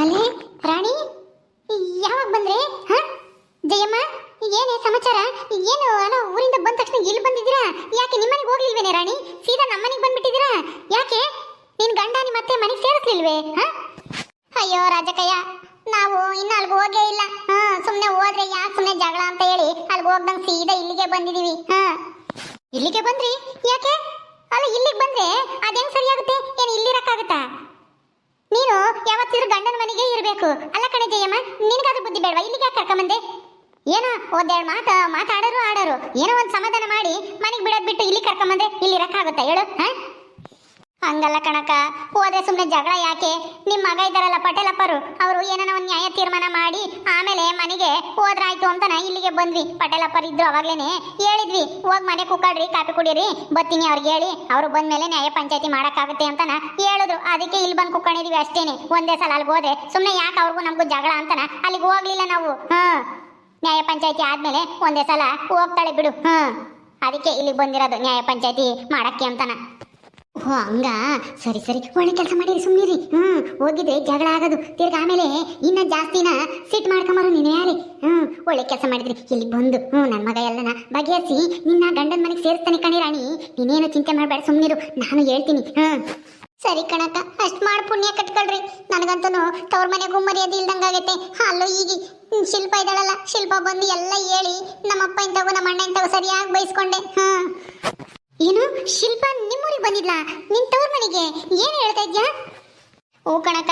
ಅಲೇ ರಾಣಿ? ಯಾವಾಗ ಬಂದ್ರೆ? ಹ? ಜಯಮ್ಮ, ಏನೇ ಸಮಾಚಾರ? ಏನು ಅಲ್ಲ ಊರಿಂದ ಬಂದ ತಕ್ಷಣ ಇಲ್ಲಿ ಬಂದಿದ್ದೀರಾ? ಯಾಕೆ ನಿಮ್ಮನೆಗೆ ಹೋಗ್ಲಿಲ್ವೇನೆ ರಾಣಿ? ಸೀದಾ ನಮ್ಮನೆಗೆ ಬಂದ್ಬಿಟ್ಟಿದ್ದೀರಾ? ಯಾಕೆ? ನಿನ್ ಗಂಡ ನಿಮ್ಮ ಮತ್ತೆ ಮನೆಗೆ ಸೇರಿಸ್ಲಿಲ್ವೇ? ಅಯ್ಯೋ, ರಾಜಕಯ್ಯ, ನಾವು ಇನ್ನು ಅಲ್ಗೆ ಹೋಗೇ ಇಲ್ಲ. ಹಾ ಸುಮ್ಮನೆ ಹೋದ್ರೆ ಯಾಕೆ ಸುಮ್ಮನೆ ಜಗಳ ಅಂತ ಹೇಳಿ ಅಲ್ಗೆ ಹೋಗ್ದಂಗೆ ಸೀದಾ ಇಲ್ಲಿಗೆ ಬಂದಿದೀವಿ ಹಾ? ಇಲ್ಲಿಗೆ ಬಂದ್ರಿ? ಯಾಕೆ? ಅಲ್ಲ, ಇಲ್ಲಿಗೆ ಬಂದ್ರೆ ಅದೇನು ಸರಿಯಾಗುತ್ತೆ? ಏನು ಇಲ್ಲಿರಕ್ಕಾಗತ್ತಾ? ನೀನು ಯಾವತ್ತಿದ್ರು ಗಂಡನ ಮನೆಗೆ ಇರಬೇಕು. ಅಲ್ಲ ಕಣೆ ಜಯಮ್ಮ, ನಿನಗಾದ್ರೂ ಬುದ್ಧಿ ಬೇಡವಾ? ಇಲ್ಲಿಗೆ ಕರ್ಕೊಂಬಂದೆ? ಏನೋ ಒಂದೆರಡು ಮಾತು, ಮಾತಾಡೋರು ಆಡೋರು. ಏನೋ ಒಂದು ಸಮಾಧಾನ ಮಾಡಿ ಮನೆಗೆ ಬಿಡೋದು ಬಿಟ್ಟು ಇಲ್ಲಿ ಕರ್ಕೊಂಬಂದ್ರೆ ಇಲ್ಲಿ ಇರಕ್ಕಾಗುತ್ತಾ ಹೇಳು, ಹಾ? ಹಂಗಲ್ಲ ಕಣಕ. ಹೋದ್ರೆ ಸುಮ್ಮನೆ ಜಗಳ ಯಾಕೆ? ನಿಮ್ಮ ಮಗ ಇದ್ದಾರಲ್ಲ ಪಟೇಲಪ್ಪರು, ಅವರು ಏನನ ಒಂದು ನ್ಯಾಯ ತೀರ್ಮಾನ ಮಾಡಿ ಆಮೇಲೆ ಮನೆಗೆ ಹೋದ್ರಾಯ್ತು ಅಂತನ ಇಲ್ಲಿಗೆ ಬಂದ್ವಿ. ಪಟೇಲಪ್ಪರು ಇದ್ರು ಅವಾಗ್ಲೇನೆ. ಹೇಳಿದ್ವಿ, ಹೋಗ್ ಮನೆ ಕುಕ್ಕಾಡ್ರಿ ಕಾಪಿ ಕುಡೀರಿ ಬತ್ತೀನಿ ಅವ್ರಿಗೆ ಹೇಳಿ. ಅವರು ಬಂದ್ಮೇಲೆ ನ್ಯಾಯ ಪಂಚಾಯತಿ ಮಾಡಕ್ಕಾಗುತ್ತೆ ಅಂತನ ಹೇಳಿದ್ರು. ಅದಕ್ಕೆ ಇಲ್ಲಿ ಬಂದು ಕುಕ್ಕೊಂಡಿದೀವಿ ಅಷ್ಟೇನೆ. ಒಂದೇ ಸಲ ಅಲ್ಲಿಗೆ ಹೋದೆ. ಸುಮ್ಮನೆ ಯಾಕೆ ಅವ್ರಿಗೂ ನಮಗೂ ಜಗಳ ಅಂತನ? ಅಲ್ಲಿಗೆ ಹೋಗ್ಲಿಲ್ಲ ನಾವು. ಹ. ನ್ಯಾಯ ಪಂಚಾಯತಿ ಆದ್ಮೇಲೆ ಒಂದೇ ಸಲ ಹೋಗ್ತಾಳೆ ಬಿಡು. ಹ್ಮ್ ಅದಕ್ಕೆ ಇಲ್ಲಿಗೆ ಬಂದಿರೋದು ನ್ಯಾಯ ಪಂಚಾಯತಿ ಮಾಡಕ್ಕೆ ಅಂತನ. ಓ, ಹಂಗ? ಸರಿ ಸರಿ. ಒಳ್ಳೆ ಕೆಲಸ ಮಾಡಿರಿ ಸುಮ್ಮನಿರಿ ಹ್ಞೂ ಹೋಗಿದ್ರೆ ಜಗಳ ಆಗೋದು. ತಿರ್ಗ ಆಮೇಲೆ ಇನ್ನ ಜಾಸ್ತಿನ ಸಿಟ್ ಮಾಡ್ಕೊಂಬರು ನೀನು ಯಾರಿ? ಹ್ಞೂ ಒಳ್ಳೆ ಕೆಲಸ ಮಾಡಿದ್ರಿ. ಇಲ್ಲಿ ಬಂದು ಹ್ಞೂ ನನ್ನ ಮಗ ಎಲ್ಲನ ಬಗೆಹರಿಸಿ ನಿನ್ನ ಗಂಡನ ಮನೆಗೆ ಸೇರಿಸ್ತಾನೆ ಕಣಿ ರಾಣಿ. ನೀನೇನು ಚಿಂತೆ ಮಾಡಬೇಡ ಸುಮ್ಮನಿರು ನಾನು ಹೇಳ್ತೀನಿ. ಹ್ಞೂ ಸರಿ ಕಣಕ್ಕ, ಅಷ್ಟು ಮಾಡಿ ಪುಣ್ಯ ಕಟ್ಕೊಳ್ರಿ. ನನಗಂತೂ ತವ್ರ ಮನೆಗೂ ಮರ್ಯಾದೆ ಇಲ್ದಂಗಾಗೈತೆ ಅಲ್ಲೋ ಈಗ ಶಿಲ್ಪ ಇದ್ದಾಳಲ್ಲ. ಶಿಲ್ಪ ಬಂದು ಎಲ್ಲ ಹೇಳಿ, ನಮ್ಮಪ್ಪ ಇಂಥವು ನಮ್ಮ ಅಣ್ಣ ಇಂಥವು ಸರಿಯಾಗಿ ಬೈಸ್ಕೊಂಡೆ. ಹಾ ಏನು? ಶಿಲ್ಪ, ನಿಮ್ಮೂರಿಗೆ ಬಂದಿಲ್ಲ ನಿನ್ ತವ್ರ ಮನೆಗೆ? ಏನು ಹೇಳ್ತಾ ಇದ್ಯಾ? ಓ ಕಣಕ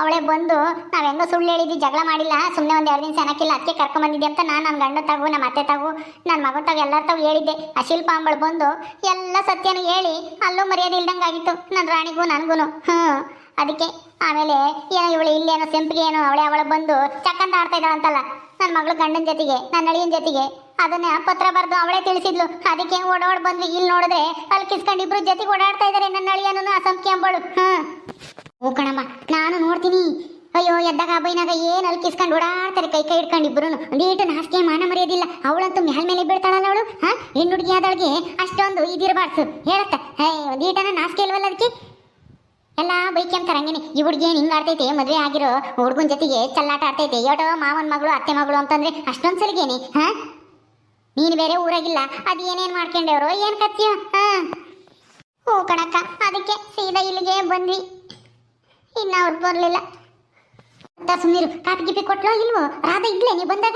ಅವಳೆ ಬಂದು ನಾವ್ ಹೆಂಗ ಸುಳ್ಳು ಹೇಳಿದ್ವಿ, ಜಗಳ ಮಾಡಿಲ್ಲ ಸುಮ್ಮನೆ ಒಂದ್ ಎರಡು ದಿನ ಸೆನಕ್ಕಿಲ್ಲ ಅದಕ್ಕೆ ಕರ್ಕೊಂಡ್ ಬಂದಿದ್ದೆ ಅಂತ ನಾನು ನನ್ನ ಗಂಡ ತಾವು ನಮ್ಮ ಅತ್ತೆ ತಾವು ನನ್ನ ಮಗನ ತಗು ಎಲ್ಲರ ತಾವು ಹೇಳಿದ್ದೆ. ಆ ಶಿಲ್ಪ ಅಂಬಳು ಬಂದು ಎಲ್ಲ ಸತ್ಯನೂ ಹೇಳಿ ಅಲ್ಲೂ ಮರ್ಯಾದೆ ಇಲ್ದಂಗಾಗಿತ್ತು ನನ್ನ ರಾಣಿಗೂ ನನಗೂ ಹ್ಮ್ ಅದಕ್ಕೆ ಆಮೇಲೆ ಏನೋ ಇವಳು ಇಲ್ಲೇನೋ ಸೆಂಪಿಗೆ ಏನೋ, ಅವಳೆ ಅವಳು ಬಂದು ಚಕ್ಕಂತ ಆಡ್ತಾ ಇದ್ದಾಳಂತಲ್ಲ ನನ್ನ ಮಗಳು ಗಂಡನ ಜೊತೆಗೆ ನನ್ನ ಅಳಿಯನ ಜೊತೆಗೆ. ಅದನ್ನ ಪತ್ರ ಬರೆದು ಅವಳೇ ತಿಳಿಸಿದ್ಲು. ಅದಕ್ಕೆ ಓಡೋಡ್ ಬಂದ್ವಿ. ಇಲ್ಲಿ ನೋಡಿದ್ರೆ ಅಲ್ಲಿ ಕಿಸ್ಕೊಂಡು ಇಬ್ರು ಜೊತೆಗೆ ಓಡಾಡ್ತಾ ಇದಾರೆ ನನ್ನ ಅಳಿಯನೂ ಅಸಂಖ್ಯ ಅಂಬಳು. ಹ್ಮ್ ಕಣಮ್ಮ, ನಾನು ನೋಡ್ತೀನಿ. ಅಯ್ಯೋ, ಎದ್ದಾಗ ಬೈನಾಗ ಏನು ಅಲ್ಲಿ ಕಿಸ್ಕೊಂಡು ಓಡಾಡ್ತಾರೆ ಕೈ ಕೈ ಹಿಡ್ಕೊಂಡು ಇಬ್ರು ನೀಟು ನಾಸ್ಕೆ ಮಾನ ಮರೆಯೋದಿಲ್ಲ. ಅವಳಂತೂ ಮ್ಯಾಲ ಮೇಲೆ ಬೀಳ್ತಾಳಲ್ಲ ಅವಳು? ಹಾ? ಹೆಣ್ಣು ಹುಡುಗಿ ಅಷ್ಟೊಂದು ಇದಿರಬಾರ್ದು. ಹೇಳತ್ತ? ಹೇ, ನೀಟನ ನಾಚಿಕೆ ಇಲ್ವಲ್ಲ ಅದಕ್ಕೆ ಎಲ್ಲ ಬೈಕ್ಯಂತಾರೆ ಹಂಗೇನೆ. ಈ ಹುಡುಗಿ ಏನ್ ಹಿಂಗಾಡ್ತೈತೆ ಮದ್ವೆ ಆಗಿರೋ ಹುಡುಗನ ಜೊತೆಗೆ ಚಲ್ಲಾಟ ಆಡ್ತೈತೆ. ಯೋಟೋ ಮಾವನ್ ಮಗಳು, ಅತ್ತೆ ಮಗಳು ಅಂತಂದ್ರೆ ಅಷ್ಟೊಂದು ಸಲಿಗೆನೆ. ಹಾ? ನೀನ್ ಬೇರೆ ಊರಾಗಿಲ್ಲ, ಅದು ಏನೇನು ಮಾಡ್ಕೊಂಡವ್ರು, ಏನು ಕತ್ತೀಯ ಹಾಂ. ಹೂ ಕಣಕ್ಕ, ಅದಕ್ಕೆ ಸೀದಾ ಇಲ್ಲಿಗೆ ಬಂದ್ವಿ. ಇನ್ನು ಅವ್ರು ಬರಲಿಲ್ಲ. ಸುಮ್ಮನಿರು ಕಾಪಿ ಗಿಪಿ ಕೊಟ್ಲೋ ಇಲ್ವೋ? ರಾಧಾ ಇದ್ಲೇ ನೀ ಬಂದಾಗ?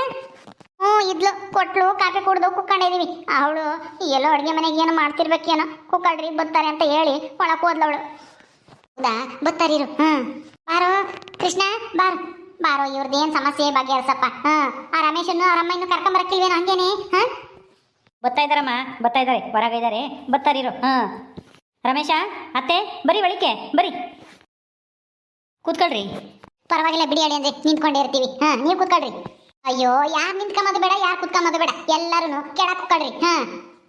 ಹ್ಞೂ, ಇದ್ಲು. ಕೊಟ್ಲು, ಕಾಫಿ ಕುಡ್ದು ಕುಕ್ಕಂಡಿದೀವಿ ಅವಳು ಎಲ್ಲೋ ಅಡುಗೆ ಮನೆಗೆ ಏನೋ ಮಾಡ್ತಿರ್ಬೇಕೇನೋ ಕುಕ್ಕಳ್ರಿ ಬತ್ತಾರೆ ಅಂತ ಹೇಳಿ ಒಳಕ್ಕೆ ಹೋದ್ಲವಳು. ಹೌದಾ? ಬತ್ತಾರಿರು ಹ್ಞೂ. ಬಾರೋ, ಕೃಷ್ಣ, ಬಾರೋ. ಬಾರೋ ಇವ್ರದ್ದು ಏನ್ ಸಮಸ್ಯೆ? ಬಗೆಹರಿಸಪ್ಪ ಹ ಆ ರಮೇಶನ್ನು ಆ ರಮ್ಮ ಇನ್ನು ಹಂಗೇನಿ ಹಂಗೇನೆ? ಹಾ? ಬರ್ತಾ ಇದ್ದಾರಮ್ಮ ಬರ್ತಾ ಇದ್ದಾರೆ. ಇದಾರೆ ಬರ್ತಾರಿರು ಹ. ರಮೇಶ ಅತ್ತೆ ಬರೀ ಒಳಿಕೆ. ಬರೀ. ಕೂತ್ಕೊಳ್ರಿ. ಪರವಾಗಿಲ್ಲ ಬಿಡಿ ಅಡಿ ಅಂದ್ರೆ ನಿಂತ್ಕೊಂಡೇ ಇರ್ತೀವಿ. ಹಾ ನೀವು ಕೂತ್ಕೊಳ್ರಿ. ಅಯ್ಯೋ ಯಾರು ನಿಂತ್ಕೊಂಬದು ಬೇಡ ಯಾರು ಕೂತ್ಕೊಂಬೋದು ಬೇಡ. ಎಲ್ಲರೂ ಕೆಳ ಕುಕ್ಕಳ್ರಿ ಹಾ.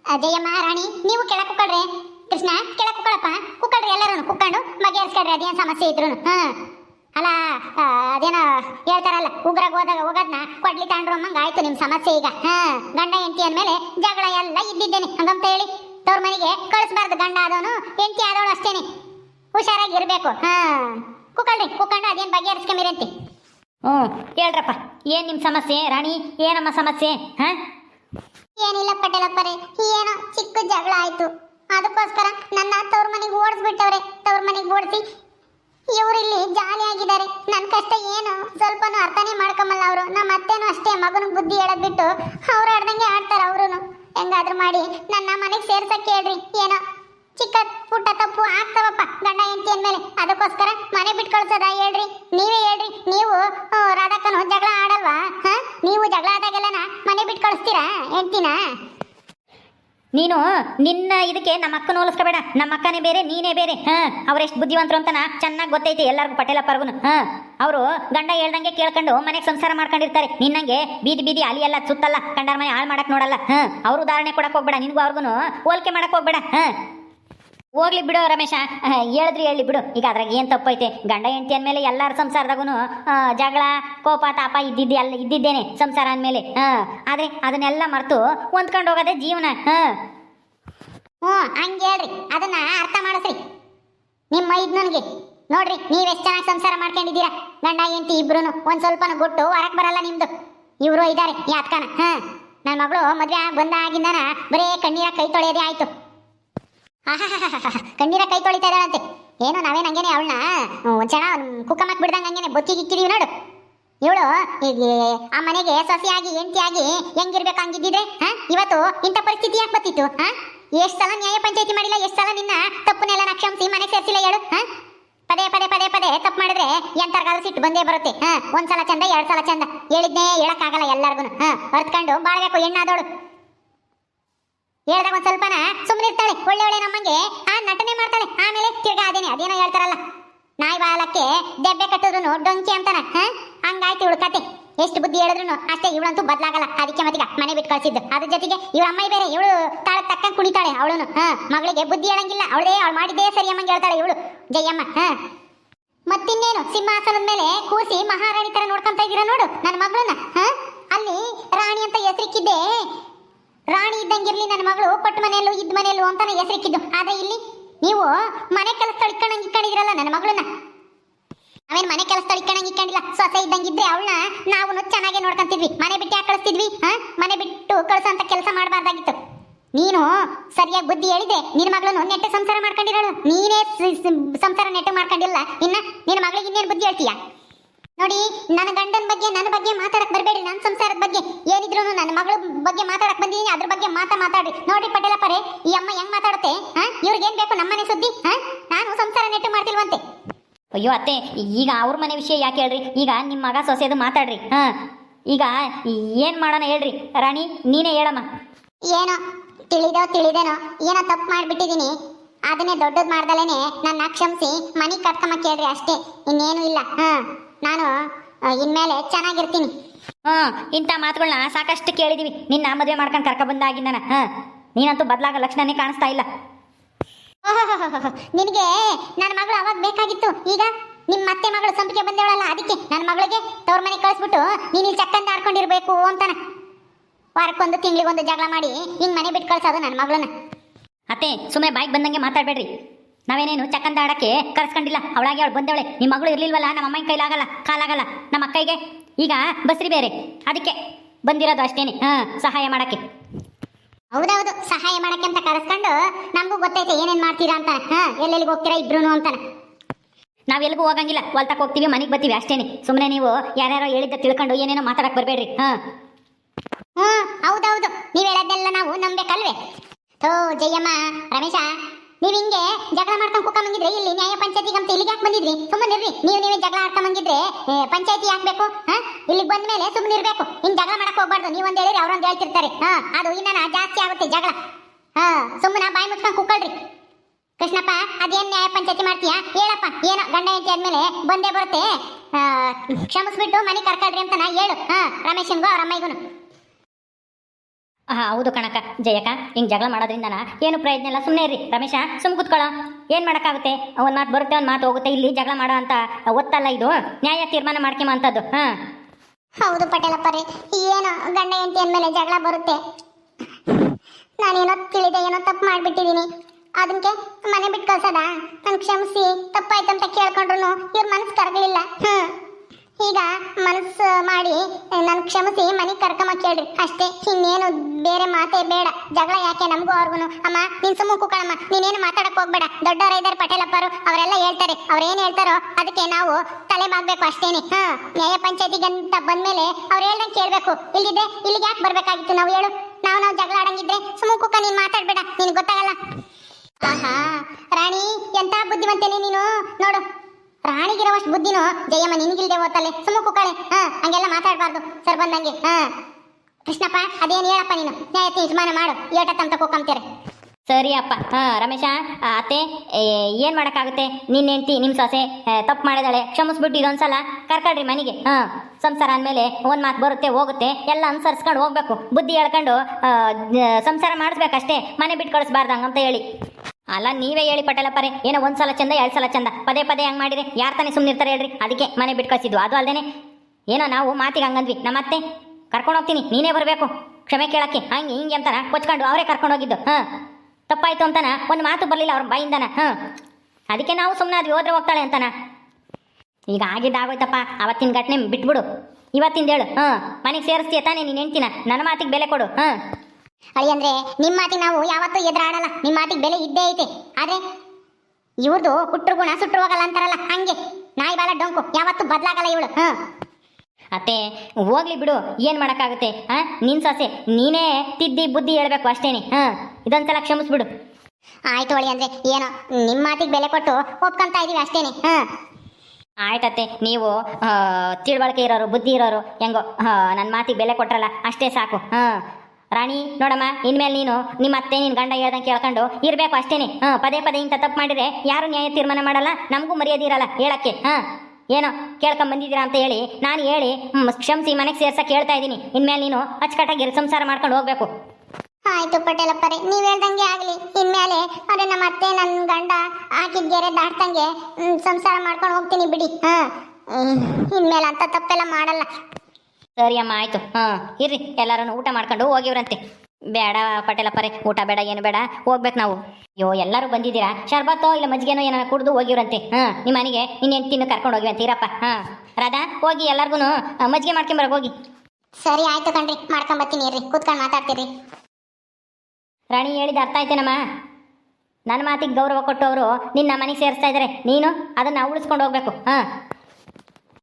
ಅಜಯಮ್ಮ ರಾಣಿ ನೀವು ಕೆಳ ಕುಕ್ಕಳ್ರಿ ಕೃಷ್ಣ ಕೆಳ ಕೂತ್ಕೊಳಪ್ಪ. ಕೂತ್ಕೊಳ್ರಿ ಎಲ್ಲರೂ ಕುಕ್ಕೊಂಡು ಬಗೆಹರಿಸ್ಕೊಳ್ರಿ ಅದೇನು ಸಮಸ್ಯೆ ಇದ್ರು ಹಾ. ಅಲ್ಲ ಅದೇನ ಅದೇನೋ ಹೇಳ್ತಾರಲ್ಲ, ಉಗ್ರಾಗ ಹೋದಾಗ ಹೋಗೋದ್ನ ಕೊಡ್ಲಿ ತಾಂಡ್ರು ಅಮ್ಮಂಗ. ಆಯ್ತು ನಿಮ್ ಸಮಸ್ಯೆ ಈಗ. ಹಾ, ಗಂಡ ಹೆಂಡತಿ ಅಂದ್ಮೇಲೆ ಜಗಳ ಎಲ್ಲ ಇದ್ದಿದ್ದೇನೆ. ಹಂಗಂತ ಹೇಳಿ ತವ್ರ ಮನೆಗೆ ಕಳಿಸ್ಬಾರ್ದು ಗಂಡ ಆದವನು, ಹೆಂಡತಿ ಆದವಳು ಅಷ್ಟೇನೆ. ಹುಷಾರಾಗಿ ಇರ್ಬೇಕು ಹಾ ಕುಕ್ಕಳ್ರಿ ಕುಕ್ಕಂಡು ಅದೇನ್ ಬಗೆಹರಿಸ್ಕೊಂಬಿರಂತಿ. ಹ್ಮ್ ಹೇಳ್ರಪ್ಪ, ಏನು ನಿಮ್ಮ ಸಮಸ್ಯೆ? ರಾಣಿ, ಏನಮ್ಮ ಸಮಸ್ಯೆ? ಹಾಂ? ಏನಿಲ್ಲ ಪಟೇಲಪ್ಪರೇ, ಏನೋ ಚಿಕ್ಕ ಜಗಳ ಆಯ್ತು. ಅದಕ್ಕೋಸ್ಕರ ನನ್ನ ತವ್ರ ಮನೆಗೆ ಓಡಿಸ್ಬಿಟ್ಟವ್ರೆ. ತವ್ರ ಮನೆಗೆ ಓಡಿಸಿ ಇವರಿಲ್ಲಿ ಜಾಲಿ ಆಗಿದ್ದಾರೆ. ನನ್ನ ಕಷ್ಟ ಏನು? ಸ್ವಲ್ಪನೂ ಅರ್ಥನೇ ಮಾಡ್ಕೊಂಬಲ್ಲ ಅವರು. ನಮ್ಮ ಅತ್ತೆನೂ ಅಷ್ಟೇ ಮಗನ ಬುದ್ಧಿ ಹೇಳದ್ ಬಿಟ್ಟು ಅವ್ರು ಆಡ್ದಂಗೆ ಆಡ್ತಾರೆ ಅವರು ಹೆಂಗಾದ್ರೂ ಮಾಡಿ, ನನ್ನ ಮನೆಗೆ ಸೇರ್ಸಕ್ಕೆ ಹೇಳ್ರಿ, ಏನೋ. ಚಿಕ್ಕ ಪುಟ್ಟ ತಪ್ಪು ಆಗ್ತಾವಪ್ಪ, ಗಂಡ ಹೆಂಡತಿ ಅಂದಮೇಲೆ. ಅದಕ್ಕೋಸ್ಕರ ಮನೆ ಬಿಟ್ಟು ಕಳ್ಸೋದ ಹೇಳ್ರಿ? ನೀವೇ ಹೇಳ್ರಿ, ನೀವು ರಾಧಕ್ಕನು ಜಗಳ ಆಡಲ್ವಾ? ಹಾ? ನೀವು ಜಗಳ ಆದಾಗೆಲ್ಲನ ಮನೆ ಬಿಟ್ಟು ಕಳಿಸ್ತೀರಾ ಹೆಂಡ್ತಿನ? ನೀನು ನಿನ್ನ ಇದಕ್ಕೆ ನಮ್ಮ ಅಕ್ಕನ ಹೋಲಿಸ್ಕೋಬೇಡ. ನಮ್ಮ ಅಕ್ಕನೇ ಬೇರೆ, ನೀನೇ ಬೇರೆ. ಹಾಂ ಅವ್ರೆಷ್ಟು ಬುದ್ಧಿವಂತರು ಅಂತ ಚೆನ್ನಾಗಿ ಗೊತ್ತೈತಿ ಎಲ್ಲರಿಗೂ ಪರ್ಗುನು. ಹಾಂ, ಅವರು ಗಂಡ ಹೇಳ್ದಂಗೆ ಕೇಳ್ಕೊಂಡು ಮನೆಗೆ ಸಂಸಾರ ಮಾಡ್ಕೊಂಡಿರ್ತಾರೆ. ನಿನ್ನಂಗೆ ಬೀದಿ ಬೀದಿ ಅಲಿ ಎಲ್ಲ ಸುತ್ತಲ್ಲ, ಕಂಡಾರ ಮನೆ ಹಾಳು ಮಾಡಕ್ ನೋಡಲ್ಲ. ಹಾಂ, ಅವ್ರು ಉದಾಹರಣೆ ಕೊಡಕ್ ಹೋಗ್ಬೇಡ, ನಿನ್ಗೂ ಅವ್ರಿಗೂ ಹೋಲಿಕೆ ಮಾಡಕ್ ಹೋಗ್ಬೇಡ. ಹಾಂ. ಹೋಗ್ಲಿ ಬಿಡು ರಮೇಶ. ಹೇಳಿದ್ರಿ, ಹೇಳಿ ಬಿಡು. ಈಗ ಅದ್ರಾಗ ಏನು ತಪ್ಪೈತೆ? ಗಂಡ ಹೆಂಡತಿ ಅಂದಮೇಲೆ ಎಲ್ಲರ ಸಂಸಾರದಾಗೂ ಜಗಳ, ಕೋಪ, ತಾಪ ಇದ್ದಿದ್ದೆ ಎಲ್ಲ ಇದ್ದಿದ್ದೇನೆ ಸಂಸಾರ ಅಂದ್ಮೇಲೆ. ಹಾಂ ಆದರೆ ಅದನ್ನೆಲ್ಲ ಮರೆತು ಹೊಂದ್ಕೊಂಡು ಹೋಗೋದೇ ಜೀವನ. ಹಾಂ ಹ್ಞೂ, ಹಂಗೆ ಹೇಳ್ರಿ. ಅದನ್ನ ಅರ್ಥ ಮಾಡಿಸ್ರಿ. ನಿಮ್ಮ ಮೈದ್ ನನಗೆ ನೋಡ್ರಿ ನೀವೆಷ್ಟು ಚೆನ್ನಾಗಿ ಸಂಸಾರ ಮಾಡ್ಕೊಂಡಿದ್ದೀರಾ? ಗಂಡ, ಹೆಂಡತಿ ಇಬ್ರು ಒಂದ್ ಸ್ವಲ್ಪನೂ ಗೊಟ್ಟು ಹೊರಕ್ ಬರಲ್ಲ ನಿಮ್ದು. ಇವರು ಇದ್ದಾರೆ ಯಾತ್ಕನ. ಹ ನನ್ನ ಮಗಳು ಮದ್ವೆ ಬಂದ ಬಂದಾಗಿಂದನ ಬರೇ ಕಣ್ಣೀರ ಕೈ ತೊಳೆಯೋದೇ ಆಯ್ತು. ಕಣ್ಣೀರ ಕೈ ತೊಳಿತಾ ಇದ್ದಾಳಂತೆ. ಏನೋ ನಾವೇನ್ ಹಂಗೇನೆ ಅವಳನ್ನ ಒಂದ್ಸಲ ಕುಕ್ಕ ಮಕ್ ಬಿಡ್ದಂಗ ಹಂಗೇನೆ ಇಕ್ಕಿದೀವಿ ನೋಡು. ಇವಳು ಆ ಮನೆಗೆ ಸೊಸೆಯಾಗಿ ಹೆಂಡತಿಯಾಗಿ ಹೆಂಗಿರ್ಬೇಕು ಹಂಗಿದ್ದಿದ್ರೆ, ಹಾ, ಇವತ್ತು ಇಂಥ ಪರಿಸ್ಥಿತಿ ಯಾಕೆ ಬರ್ತಿತ್ತು, ಹಾ? ಎಷ್ಟ್ ಸಲ ನ್ಯಾಯ ಪಂಚಾಯತಿ ಮಾಡಿಲ್ಲ, ಎಷ್ಟು ಸಲ ನಿನ್ನ ತಪ್ಪನ್ನೆಲ್ಲ ನಕ್ಷಮಿಸಿ ಮನೆ ಸೇರಿಸಿಲ್ಲ ಹೇಳು, ಹಾ? ಪದೇ ಪದೇ ಪದೇ ಪದೇ ತಪ್ಪು ಮಾಡಿದ್ರೆ ಎಂತರ್ಗಾದ ಸಿಟ್ಟು ಬಂದೇ ಬರುತ್ತೆ, ಹಾ? ಒಂದ್ ಸಲ ಚಂದ ಎರಡ್ ಸಲ ಚಂದ. ಹೇಳಿದ್ನೇ ಹೇಳಕ್ಕಾಗಲ್ಲ ಎಲ್ಲಾರ್ಗುನು, ಹಾ? ಹೊರ್ತ್ಕೊಂಡು ಬಾಳ್ಬೇಕು ಹೆಣ್ಣಾದವಳು ಹೇಳ್ದಾಗ ಒಂದ್ ಸ್ವಲ್ಪನ ಸುಮ್ಮನೆ ಇರ್ತಾಳೆ ಒಳ್ಳೆ ಒಳ್ಳೆ ನಮ್ಮಂಗೆ, ಆ ನಟನೆ ಮಾಡ್ತಾಳೆ, ಆಮೇಲೆ ತಿರ್ಗಾ ಅದೇನೆ, ಅದೇನೋ ಹೇಳ್ತಾರಲ್ಲ. ನಾಯಿ ಬಾಲಕ್ಕೆ ದೆಬ್ಬೆ ಕಟ್ಟಿದ್ರು ಡೊಂಕಿ ಅಂತಾನ ಹಂಗಾಯ್ತು ಇವಳು ಕತೆ. ಎಷ್ಟು ಬುದ್ಧಿ ಹೇಳಿದ್ರು ಅಷ್ಟೇ, ಇವಳಂತೂ ಬದಲಾಗಲ್ಲ. ಅದಕ್ಕೆ ಮತ್ತೀಗ ಮನೆ ಬಿಟ್ಟು ಕಳ್ಸಿದ್ದು. ಅದ್ರ ಜೊತೆಗೆ ಇವಳ ಅಮ್ಮ ಬೇರೆ, ಇವಳು ತಾಳ ತಕ್ಕ ಕುಣಿತಾಳೆ ಅವಳನು, ಹಾ? ಮಗಳಿಗೆ ಬುದ್ಧಿ ಹೇಳಂಗಿಲ್ಲ, ಅವಳೇ ಅವಳು ಮಾಡಿದ್ದೇ ಸರಿ ಅಮ್ಮಂಗೆ ಹೇಳ್ತಾಳೆ ಇವಳು. ಜಯಮ್ಮ, ಹಾ? ಮತ್ತಿನ್ನೇನು, ಸಿಂಹಾಸನದ ಮೇಲೆ ಕೂಸಿ ಮಹಾರಾಣಿ ತರ ನೋಡ್ಕೊಂತ ಇದೀರ ನೋಡು, ನನ್ನ ಮಗಳನ್ನ, ಹಾ? ಅಲ್ಲಿ ರಾಣಿ ಅಂತ ಹೆಸರಿಕ್ಕಿದ್ದೆ ರಾಣಿ ಇದ್ದಂಗಿರ್ಲಿ ನನ್ನ ಮಗಳು ಕೊಟ್ಟ ಮನೆಯಲ್ಲೂ ಇದ್ದ ಮನೆಯಲ್ಲೂ ಅಂತ ಹೆಸರಿಕ್ಕಿದ್ದು. ಆದ್ರೆ ಇಲ್ಲಿ ನೀವು ಮನೆ ಕೆಲಸ ಇಟ್ಕೊಂಡಂಗೆ ಇಟ್ಕೊಂಡಿದ್ರಲ್ಲ ನನ್ನ ಮಗಳನ್ನ? ಅವೇನ್ ಮನೆ ಕೆಲಸ ಇಟ್ಕೊಂಡಂಗೆ ಇಟ್ಕೊಂಡಿಲ್ಲ. ಸೊಸೆ ಇದ್ದಂಗಿದ್ರೆ ಅವಳನ್ನ ನಾವು ಚೆನ್ನಾಗಿ ನೋಡ್ಕೊಂತಿದ್ವಿ. ಮನೆ ಬಿಟ್ಟು ಯಾಕೆ ಕಳಿಸ್ತಿದ್ವಿ ಮನೆ ಬಿಟ್ಟು ಕಳ್ಸೋಂತ ಕೆಲಸ ಮಾಡಬಾರ್ದಾಗಿತ್ತು. ನೀನು ಸರಿಯಾಗಿ ಬುದ್ಧಿ ಹೇಳಿದೆ ನಿನ್ನ ಮಗಳನ್ನು ನೆಟ್ಟು ಸಂಸಾರ ಮಾಡ್ಕೊಂಡಿರೋಳು. ನೀನೇ ಸಂಸಾರ ನೆಟ್ಟು ಮಾಡ್ಕೊಂಡಿಲ್ಲ. ಇನ್ನ ನಿನ್ನ ಮಗಳಿಗೆ ಇನ್ನೇನು ಬುದ್ಧಿ ಹೇಳ್ತೀಯ? ನೋಡಿ, ನನ್ನ ಗಂಡನ ಬಗ್ಗೆ, ನನ್ನ ಬಗ್ಗೆ ಮಾತಾಡಕ್ ಬರಬೇಡಿ. ನನ್ನ ಸಂಸಾರದ ಬಗ್ಗೆ ಏನಿದ್ರು ನನ್ನ ಮಗಳ ಬಗ್ಗೆ ಮಾತಾಡಕ್ ಬಂದಿದ್ದೀನಿ. ಅದ್ರ ಬಗ್ಗೆ ಮಾತಾ ಮಾತಾಡ್ರಿ. ನೋಡಿ ಪಟೇಲಪ್ಪರೇ, ಈ ಅಮ್ಮ ಹೆಂಗ್ ಮಾತಾಡುತ್ತೆ ಹಾ ಇವ್ರಿಗೆ ಏನ್ ಬೇಕು ನಮ್ಮನೆ ಸುದ್ದಿ ಹಾ ನಾನು ಸಂಸಾರ ನೆಟ್ಟು ಮಾಡ್ತಿಲ್ವಂತೆ. ಅಯ್ಯೋ ಅತ್ತೆ, ಈಗ ಅವ್ರ ಮನೆ ವಿಷಯ ಯಾಕೆ ಹೇಳ್ರಿ? ಈಗ ನಿಮ್ಮ ಮಗ ಸೊಸೆದು ಮಾತಾಡ್ರಿ ಹಾ ಈಗ ಏನ್ ಮಾಡೋಣ ಹೇಳ್ರಿ? ರಾಣಿ, ನೀನೇ ಹೇಳಮ್ಮ. ಏನೋ, ತಿಳಿದೋ ತಿಳಿದೇನೋ, ಏನೋ ತಪ್ಪು ಮಾಡ್ಬಿಟ್ಟಿದೀನಿ. ಅದನ್ನೇ ದೊಡ್ಡದು ಮಾಡ್ದಲೇನೆ ನನ್ನ ಕ್ಷಮಿಸಿ ಮನಿ ಕರ್ಕಮ್ಮ ಕೇಳ್ರಿ ಅಷ್ಟೇ. ಇನ್ನೇನು ಇಲ್ಲ ಹಾ ನಾನು ಇನ್ಮೇಲೆ ಚೆನ್ನಾಗಿರ್ತೀನಿ. ಹ್ಞೂ ಇಂಥ ಮಾತುಗಳನ್ನ ಸಾಕಷ್ಟು ಕೇಳಿದೀವಿ. ನಿನ್ನ ಮದುವೆ ಮಾಡ್ಕೊಂಡು ಕರ್ಕ ನಾನು ಹಾಂ ನೀನಂತೂ ಬದಲಾಗ ಲಕ್ಷಣನೇ ಕಾಣಿಸ್ತಾ ಇಲ್ಲ. ನಿನಗೆ ನನ್ನ ಮಗಳು ಅವಾಗ ಬೇಕಾಗಿತ್ತು. ಈಗ ನಿಮ್ಮ ಮತ್ತೆ ಮಗಳು ಸಂಪಿಗೆ ಬಂದೇವಳಲ್ಲ ಅದಕ್ಕೆ ನನ್ನ ಮಗಳಿಗೆ ತವ್ರ ಮನೆ ಕಳಿಸ್ಬಿಟ್ಟು ನೀನು ಇಲ್ಲಿ ಚಕ್ಕಂದ ಆಡ್ಕೊಂಡಿರ್ಬೇಕು ಅಂತಾನೆ. ವಾರಕ್ಕೊಂದು ತಿಂಗಳಿಗೊಂದು ಜಗಳ ಮಾಡಿ ಹಿಂಗೆ ಮನೆ ಬಿಟ್ಟು ಕಳ್ಸೋದು ನನ್ನ ಮಗಳನ್ನ. ಅತ್ತೆ ಸುಮ್ಮನೆ ಬಾಯಿಗೆ ಬಂದಂಗೆ ಮಾತಾಡಬೇಡ್ರಿ. ನಾವೇನೇನು ಚಕ್ಕಂದ ಆಡಕ್ಕೆ ಕರ್ಸ್ಕೊಂಡಿಲ್ಲ? ಅವಳಾಗಿ ಅವಳು ಬಂದವಳೆ. ನಿಮ್ಮ ಮಗಳು ಇರ್ಲಿಲ್ವಲ್ಲ? ನಮ್ಮ ಅಮ್ಮನ ಕೈಲಾಗಲ್ಲ ಕಾಲಾಗಲ್ಲ. ನಮ್ಮ ಅಕ್ಕೈಗೆ ಈಗ ಬಸ್ರಿ ಬೇರೆ. ಅದಕ್ಕೆ ಬಂದಿರೋದು ಅಷ್ಟೇನೆ. ಹಾಂ ಸಹಾಯ ಮಾಡಕ್ಕೆ. ಹೌದೌದು ಸಹಾಯ ಮಾಡಕ್ಕೆ ಅಂತ ಕರೆಸ್ಕೊಂಡು ನಮಗೂ ಗೊತ್ತೈತೆ ಏನೇನ್ ಮಾಡ್ತೀರಾ ಅಂತ. ಹಾ ಎಲ್ಲೆಲ್ಲಿಗೆ ಹೋಗ್ತೀರಾ ಇಬ್ರು ಅಂತಾನೆ ನಾವೆಲ್ಗೂ ಹೋಗಂಗಿಲ್ಲ. ಹೊಲ್ತಕ್ಕೆ ಹೋಗ್ತೀವಿ ಮನೆಗೆ ಬರ್ತೀವಿ ಅಷ್ಟೇನೆ. ಸುಮ್ಮನೆ ನೀವು ಯಾರ್ಯಾರೋ ಹೇಳಿದ್ದ ತಿಳ್ಕೊಂಡು ಏನೇನೋ ಮಾತಾಡಕ್ಕೆ ಬರಬೇಡ್ರಿ. ಹಾಂ. ಹ್ಮ್ ಹೌದೌದು. ನೀವ್ ಹೇಳೋದೆಲ್ಲ ನಾವು ನಂಬೇಕಲ್ವೇ? ಓ ಜಯಮ್ಮ ರಮೇಶ ನೀವ್ ಹಿಂಗೆ ಜಗಳ ಮಾಡ್ಕೊಂಡ್ ಕುಕ್ಕಂಬಂಗಿದ್ರೆ ಇಲ್ಲಿ ನ್ಯಾಯ ಪಂಚಾಯತಿ ಅಂತ ಇಲ್ಲಿಗೆ ಯಾಕೆ ಬಂದಿದ್ರಿ? ಸುಮ್ಮನೆ ಇರ್ರಿ. ನೀವು ನೀವೇ ಜಗಳ ಆಡ್ಕೊಂಬಂಗಿದ್ರೆ ಪಂಚಾಯತಿ ಹಾಕ್ಬೇಕು ಹಾ? ಇಲ್ಲಿಗೆ ಬಂದ ಮೇಲೆ ಸುಮ್ಮನೆ ಇರ್ಬೇಕು. ಹಿಂಗೆ ಜಗಳ ಮಾಡಕ್ ಹೋಗ್ಬಾರ್ದು. ನೀವೊಂದ್ ಹೇಳಿರಿ ಅವ್ರೊಂದು ಹೇಳ್ತಿರ್ತಾರೆ. ಹಾ, ಅದು ಇನ್ನ ಜಾಸ್ತಿ ಆಗುತ್ತೆ ಜಗಳ. ಹಾ ಸುಮ್ಮನೆ ಬಾಯಿ ಮುಚ್ಕೊಂಡು ಕುಕ್ಕಳ್ರಿ ಕೃಷ್ಣಪ್ಪ, ಅದೇನ್ ನ್ಯಾಯ ಪಂಚಾಯತಿ ಮಾಡ್ತೀಯಾ? ಹೇಳಪ್ಪ. ಏನೋ ಗಂಡ ಹೆಂಡತಿ ಆದ್ಮೇಲೆ ಬಂದೇ ಬರುತ್ತೆ. ಕ್ಷಮಿಸ್ಬಿಟ್ಟು ಮನೆ ಕರ್ಕೊಳ್ರಿ ಅಂತ ನಾ ಹೇಳು. ಹಾ, ರಮೇಶನ್ಗೂ, ಅವ್ರ ಅಮ್ಮಯ್ಯಗೂ ಹಾಂ ಹೌದು ಕಣಕ ಜಯಕ ಹಿಂಗೆ ಜಗಳ ಮಾಡೋದ್ರಿಂದ ಏನು ಪ್ರಯೋಜನ ಇಲ್ಲ. ಸುಮ್ಮನೆ ಇರಿ ರಮೇಶ, ಸುಮ್ ಕೂತ್ಕೊಳ್ಳೋ ಏನು ಮಾಡೋಕ್ಕಾಗುತ್ತೆ? ಒಂದು ಮಾತು ಬರುತ್ತೆ ಒಂದು ಮಾತು ಹೋಗುತ್ತೆ. ಇಲ್ಲಿ ಜಗಳ ಮಾಡೋ ಅಂತ ಒತ್ತಲ್ಲ ಇದು. ನ್ಯಾಯ ತೀರ್ಮಾನ ಮಾಡ್ಕೊಂಬ ಅಂತದ್ದು. ಹಾಂ. ಹೌದು ಪಟೇಲಪ್ಪರೇ, ಏನು ಗಂಡ ಹೆಂಡತಿ ಅಂದ್ಮೇಲೆ ಜಗಳ ಬರುತ್ತೆ? ನಾನೇನೋ ತಿಳಿದೆ, ಏನೋ ತಪ್ಪು ಮಾಡಿಬಿಟ್ಟಿದ್ದೀನಿ ಅದಕ್ಕೆ ಮನೆ ಬಿಟ್ಟು ಕಳ್ಸದ? ನನ್ ಕ್ಷಮಿಸಿ, ತಪ್ಪಾಯ್ತು ಅಂತ ಕೇಳ್ಕೊಂಡ್ರು ಇವ್ರ ಮನಸ್ಸು ಕರಗಲಿಲ್ಲ. ಹ್ಮ್. ಈಗ ಮನಸ್ಸು ಮಾಡಿ, ನನ್ ಕ್ಷಮಿಸಿ ಮನೆ ಕರ್ಕೊಂಬ ಕೇಳ್ರಿ. ಅಷ್ಟೇ, ಇನ್ನೇನು ಬೇರೆ ಮಾತೆ ಬೇಡ. ಜಗಳ ಯಾಕೆ ನಮಗೂ ಅವ್ರಿಗೂ ಅಮ್ಮ, ನೀನ್ ಸುಮ್ಮ ಕೂಕಳಮ್ಮ ನೀನೇನು ಮಾತಾಡಕ್ ಹೋಗ್ಬೇಡ. ದೊಡ್ಡವರ ಇದ್ದಾರೆ ಪಟೇಲಪ್ಪರು ಅವರೆಲ್ಲ ಹೇಳ್ತಾರೆ. ಅವ್ರೇನ್ ಹೇಳ್ತಾರೋ ಅದಕ್ಕೆ ನಾವು ತಲೆ ಬಾಗ್ಬೇಕು ಅಷ್ಟೇನೆ. ಹಾ, ನ್ಯಾಯ ಪಂಚಾಯತಿಗೆ ಅಂತ ಬಂದ್ಮೇಲೆ ಅವ್ರು ಹೇಳ್ದಂಗೆ ಕೇಳ್ಬೇಕು. ಇಲ್ಲಿದೆ ಇಲ್ಲಿಗೆ ಯಾಕೆ ಬರ್ಬೇಕಾಗಿತ್ತು ನಾವು ಹೇಳು? ನಾವು ನಾವು ಜಗಳ ಆಡಂಗಿದ್ರೆ ಸುಮ್ಮ ಕುಕ್ಕ ನೀನ್ ಮಾತಾಡ್ಬೇಡ. ನಿನ್ ಗೊತ್ತಾಗಲ್ಲ. ಆಹಾ, ರಾಣಿ, ಎಂತ ಬುದ್ಧಿವಂತೇನೆ ನೀನು? ನೋಡು ರಾಣಿಗಿರೋವಷ್ಟು ಬುದ್ಧಿನೋ ಜಯಮ್ಮ ನಿನಗಿಲ್ದೆ ಓದ್ತಲೆ ಸುಮ್ಮ ಕುಕ್ಕಳೆ ಹಾ, ಹಂಗೆಲ್ಲ ಮಾತಾಡಬಾರ್ದು. ಸರ್ ಬಂದಂಗೆ. ಹಾ. ಕೃಷ್ಣಪ್ಪ, ಅದೇನು ಹೇಳಪ್ಪ ನೀನು? ನ್ಯಾಯ ಯಜಮಾನ ಮಾಡು. ಏಟ ತಂತ ಕೂಕಂತೀರಿ ಸರಿ ಅಪ್ಪ ಹಾ, ರಮೇಶ ಅತ್ತೆ ಏನ್ ಮಾಡೋಕ್ಕಾಗುತ್ತೆ? ನಿನ್ನ ಹೆಂಡತಿ ನಿಮ್ಮ ಸೊಸೆ ತಪ್ಪು ಮಾಡಿದಾಳೆ. ಕ್ಷಮಿಸ್ಬಿಟ್ಟು ಇದೊಂದ್ಸಲ ಕರ್ಕೊಳ್ರಿ ಮನೆಗೆ. ಹಾಂ, ಸಂಸಾರ ಅಂದ್ಮೇಲೆ ಒಂದ್ ಮಾತು ಬರುತ್ತೆ, ಹೋಗುತ್ತೆ. ಎಲ್ಲ ಅನುಸರಿಸ್ಕೊಂಡು ಹೋಗ್ಬೇಕು. ಬುದ್ಧಿ ಹೇಳ್ಕೊಂಡು ಸಂಸಾರ ಮಾಡಿಸ್ಬೇಕಷ್ಟೇ. ಮನೆ ಬಿಟ್ಟು ಕಳಿಸ್ಬಾರ್ದು ಅಂತ ಹೇಳಿ. ಅಲ್ಲ, ನೀವೇ ಹೇಳಿ ಪಟೇಲಪ್ಪರೇ ಏನೋ ಒಂದು ಸಲ ಚಂದ, ಎರಡು ಸಲ ಚಂದ. ಪದೇ ಪದೇ ಹಂಗೆ ಮಾಡಿದ್ರೆ ಯಾರು ತಾನೇ ಸುಮ್ಮನಿರ್ತಾರೆ ಹೇಳ್ರಿ? ಅದಕ್ಕೆ ಮನೆ ಬಿಟ್ಟು ಅದು ಅಲ್ಲದೆ ಏನೋ ನಾವು ಮಾತಿಗೆ ಹಂಗಂದ್ವಿ. ನಮ್ಮ ಅತ್ತೆ ಕರ್ಕೊಂಡು ಹೋಗ್ತೀನಿ. ನೀನೇ ಬರಬೇಕು. ಕ್ಷಮೆ ಕೇಳಕ್ಕೆ. ಹಂಗೆ ಹಿಂಗೆ ಅಂತಾನ. ಕೊಚ್ಕೊಂಡು ಅವರೇ ಕರ್ಕೊಂಡು ಹೋಗಿದ್ದು. ಹಾಂ. ತಪ್ಪಾಯ್ತು ಅಂತಾನ. ಒಂದು ಮಾತು ಬರಲಿಲ್ಲ ಅವ್ರ ಬಾಯಿಂದನ. ಹಾಂ. ಅದಕ್ಕೆ ನಾವು ಸುಮ್ಮನೆ ಆದ್ವಿ. ಹೋದ್ರೆ ಹೋಗ್ತಾಳೆ ಅಂತಾನ. ಈಗ ಆಗಿದ್ದಾಗೋಯ್ತಪ್ಪ. ಅವತ್ತಿನ ಘಟನೆ ಬಿಟ್ಬಿಡು. ಇವತ್ತಿಂದ ಹೇಳು. ಹಾಂ. ಮನೆಗೆ ಸೇರಿಸ್ತೀಯ ತಾನೇ ನೀನು ಹೆಂಡ್ತಿನ? ನನ್ನ ಮಾತಿಗೆ ಬೆಲೆ ಕೊಡು. ಹಾಂ. ಅಳಿ ಅಂದ್ರೆ ನಿಮ್ಮ ಮಾತಿಗೆ ನಾವು ಯಾವತ್ತೂ ಎದುರಾಡಲ್ಲ ನಿಮ್ಮ ಮಾತಿಗೆ ಬೆಲೆ ಇದ್ದೇ ಐತೆ. ಆದ್ರೆ ಇವ್ರದ್ದು ಕುಟ್ರು ಗುಣ ಸುಟ್ರು ಹೋಗಲ್ಲ ಅಂತಾರಲ್ಲ ಹಂಗೆ. ನಾಯಿ ಬಾಲ ಡೊಂಕು ಯಾವತ್ತೂ ಬದಲಾಗಲ್ಲ ಇವಳು ಹಾ. ಅತ್ತೆ ಹೋಗ್ಲಿ ಬಿಡು ಏನು ಮಾಡೋಕ್ಕಾಗುತ್ತೆ ಹಾ? ನಿನ್ ಸೊಸೆ ನೀನೇ ತಿದ್ದಿ ಬುದ್ಧಿ ಹೇಳ್ಬೇಕು ಅಷ್ಟೇನೆ ಹಾಂ? ಇದೊಂದ್ಸಲ ಕ್ಷಮಿಸ್ಬಿಡು. ಆಯ್ತು ಅಳಿ ಅಂದ್ರೆ ಏನೋ ನಿಮ್ಮ ಮಾತಿಗೆ ಬೆಲೆ ಕೊಟ್ಟು ಒಪ್ಕೊಂತ ಇದೀವಿ ಅಷ್ಟೇನೆ ಹಾ. ಆಯ್ತತ್ತೆ ನೀವು ತಿಳುವಳಿಕೆ ಇರೋರು ಬುದ್ಧಿ ಇರೋರು ಹೆಂಗೋ ನನ್ನ ಮಾತಿಗೆ ಬೆಲೆ ಕೊಟ್ರಲ್ಲ ಅಷ್ಟೇ ಸಾಕು ಹಾಂ. ರಾಣಿ, ನೋಡಮ್ಮ, ಇನ್ಮೇಲೆ ನೀನು ನಿಮ್ಮ ಅತ್ತೆ ನಿನ್ನ ಗಂಡ ಹೇಳ್ದಂಗೆ ಕೇಳ್ಕೊಂಡು ಇರಬೇಕು ಅಷ್ಟೇನೆ. ಹಾಂ, ಪದೇ ಪದೇ ಇಂಥ ತಪ್ಪು ಮಾಡಿದರೆ ಯಾರು ನ್ಯಾಯ ತೀರ್ಮಾನ ಮಾಡಲ್ಲ? ನಮಗೂ ಮರ್ಯಾದೆ ಇರಲ್ಲ ಹೇಳಕ್ಕೆ. ಹಾಂ, ಏನೋ ಕೇಳ್ಕೊಂಡ್ ಬಂದಿದ್ದೀರಾ ಅಂತ ಹೇಳಿ ನಾನು ಹೇಳಿ ಕ್ಷಮಿಸಿ ಮನೆಗೆ ಸೇರ್ಸಕ್ಕೆ ಹೇಳ್ತಾ ಇದ್ದೀನಿ. ಇನ್ಮೇಲೆ ನೀನು ಅಚ್ಚುಕಟ್ಟಾಗಿ ಸಂಸಾರ ಮಾಡ್ಕೊಂಡು ಹೋಗ್ಬೇಕು. ಆಯ್ತು ಪಟೇಲಪ್ಪರೇ, ನೀವು ಹೇಳ್ದಂಗೆ ಆಗಲಿ. ಇನ್ಮೇಲೆ ಅದೇ ನಮ್ಮ ಅತ್ತೆ ನನ್ನ ಗಂಡ ಹಾಕಿದ ಗೆರೆ ದಾಟ್ದಂಗೆ ಸಂಸಾರ ಮಾಡ್ಕೊಂಡು ಹೋಗ್ತೀನಿ ಬಿಡಿ. ಹಾಂ ಇನ್ಮೇಲೆ ಅಂತ ತಪ್ಪೆಲ್ಲ ಮಾಡಲ್ಲ. ಸರಿ ಅಮ್ಮ ಆಯ್ತು. ಹಾಂ ಇರ್ರಿ. ಎಲ್ಲರೂ ಊಟ ಮಾಡ್ಕೊಂಡು ಹೋಗಿವ್ರಂತೆ. ಬೇಡ ಪಟೇಲಪ್ಪರೇ ಊಟ ಬೇಡ ಏನು ಬೇಡ ಹೋಗ್ಬೇಕು ನಾವು. ಅಯ್ಯೋ ಎಲ್ಲರೂ ಬಂದಿದ್ದೀರಾ? ಶರ್ಬತ್ತೋ ಇಲ್ಲ ಮಜ್ಜಿಗೆನೋ ಏನಾರ ಕುಡಿದು ಹೋಗಿವ್ರಂತೆ? ಹಾಂ ನಿಮ್ಮ ಮನೆಗೆ ಇನ್ನೇನು ತಿನ್ನು ಕರ್ಕೊಂಡು ಹೋಗಿವಂತೆ ಇರಪ್ಪ. ಹಾಂ ರಾಧಾ ಹೋಗಿ ಎಲ್ಲರಿಗೂ ಮಜ್ಜಿಗೆ ಮಾಡ್ಕೊಂಬರಕ್ಕೆ ಹೋಗಿ. ಸರಿ ಆಯ್ತು ಕಣ್ರಿ. ಮಾಡ್ಕೊಂಬತ್ತೀನಿ ಇರ್ರಿ. ಕೂತ್ಕೊಂಡು ಮಾತಾಡ್ತೀರಿ. ರಾಣಿ ಹೇಳಿದ ಅರ್ಥ ಆಯ್ತೇನಮ್ಮ? ನನ್ನ ಮಾತಿಗೆ ಗೌರವ ಕೊಟ್ಟು ಅವರು ನಿನ್ನ ಮನೆಗೆ ಸೇರಿಸ್ತಾ ಇದ್ದಾರೆ ನೀನು ಅದನ್ನು ಉಳಿಸ್ಕೊಂಡು ಹೋಗ್ಬೇಕು. ಹಾಂ